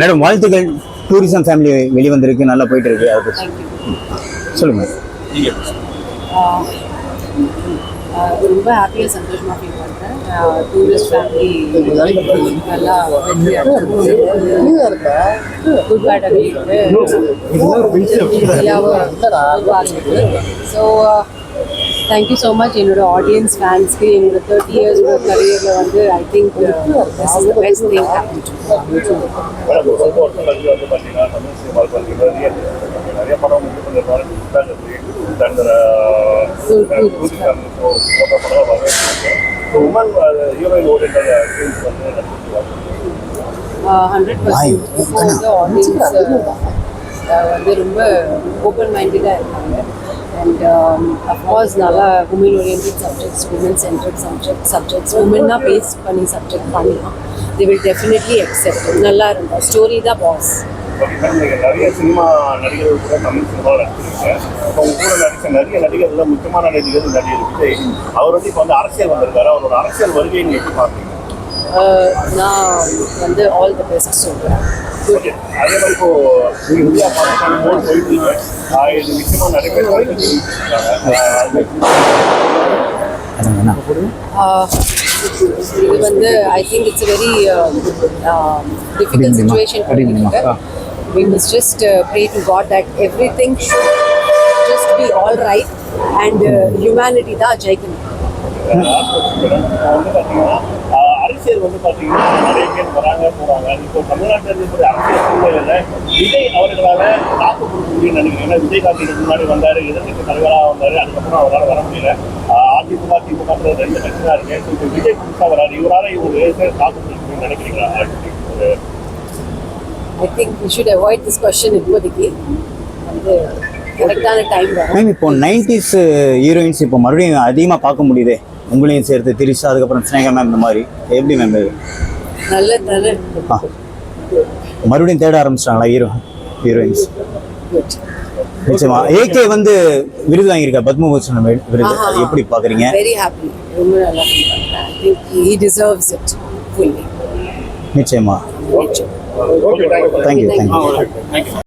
Madam வாழ்த்துக்கள். Tourism family வெளிவந்திருக்கு நல்லா போயிட்டு இருக்கு அதை சொல்லுங்க. ரொம்ப ஹாப்பியாக சந்தோஷமாக ஃபீல் பண்ணுறேன் டூரிஸ்ட் ஃபேமிலி நல்லா வெற்றி good bad so thank you so much என்னோட ஆடியன்ஸ் ஃபேன்ஸ்க்கு என்னோட தேர்ட்டி இயர்ஸோட கரியரில் வந்து I think best thing hundred percent audience வந்து ரொம்ப ஓப்பன் மைண்டடாக இருக்காங்க. அண்ட் அஃப்கோர்ஸ் நல்லா woman orient subjects woman centred subject subjects உமன்னா base பண்ணி சப்ஜெக்ட் பண்ணலாம். தி வில் டெஃபினெட்லி அக்செப்ட் நல்லா இருக்கும். ஸ்டோரி தான் பாஸ் நிறைய சினிமா நடிகர்கள் கூட தமிழ் சினிமாவில் நடிச்சிருக்கீங்க. இப்போ உங்க கூட நடித்த நிறைய நடிகர்கள் முக்கியமான நடிகர் நடிகர் விஜய் அவர் வந்து இப்போ வந்து அரசியல் வந்திருக்காரு. அவரோட அரசியல் வருகையை எப்படி பார்க்குறீங்க நான் வந்து ஆல் த பெஸ்ட் சொல்கிறேன் ஓகே அதே மாதிரி இப்போ நீங்கள் இந்தியா பாகிஸ்தான் போல் போயிட்டு ஆஹ் இது நிச்சயமாக நிறைய பேர் Uh, இது வந்து I think it's very difficult situation பண்ணிட்டு we must just uh, pray to God that everything should just be all right and uh, humanity தான் ஜெயிக்கணும் வந்து பார்த்தீங்கன்னா ஆஹ் அரசியல் வந்து பார்த்தீங்கன்னா நிறைய பேர் வராங்க போகிறாங்க இப்போ தமிழ்நாட்டில் இருக்கக்கூடிய அரசியல் சூழ்நிலையில் விஜய் அவர்களால் தாக்கு கொடுக்க முடியும்னு நினைக்கிறேன். ஏன்னா விஜயகாந்த் இதுக்கு முன்னாடி வந்தார் எதிர்த்து தலைவராக வந்தார் அதுக்கப்புறம் அவரால் வர முடியல. அதிமுக திமுக ரெண்டு கட்சி தான் இருக்கு. இப்போ விஜய் புதுசாக வராரு. இவரால் இவர் தாக்கு கொடுக்க முடியும்னு நினைக்கிறீங்களா? I think we should avoid this question இப்போதைக்கு. வந்து கரெக்டான டைம் மேம் இப்போ நைன்டிஸ் ஹீரோயின்ஸ் இப்போ மறுபடியும் அதிகமாக பார்க்க முடியுதே. உங்களையும் சேர்த்து திரிஷா அதுக்கப்புறம் ஸ்னேகா மேம் இந்த மாதிரி. எப்படி மேம் நல்ல நல்ல ஆ. மறுபடியும் தேட ஆரம்பிச்சிட்டாங்களா ஹீரோ ஹீரோயின்ஸ் நிச்சயமா. ஏகே வந்து விருது வாங்கியிருக்கா பத்மபூஷன் விருது. அது எப்படி பார்க்குறீங்க வெரி ஹாப்பி ரொம்ப நல்லா I think he deserves it fully நிச்சயமா. Okay thank you thank you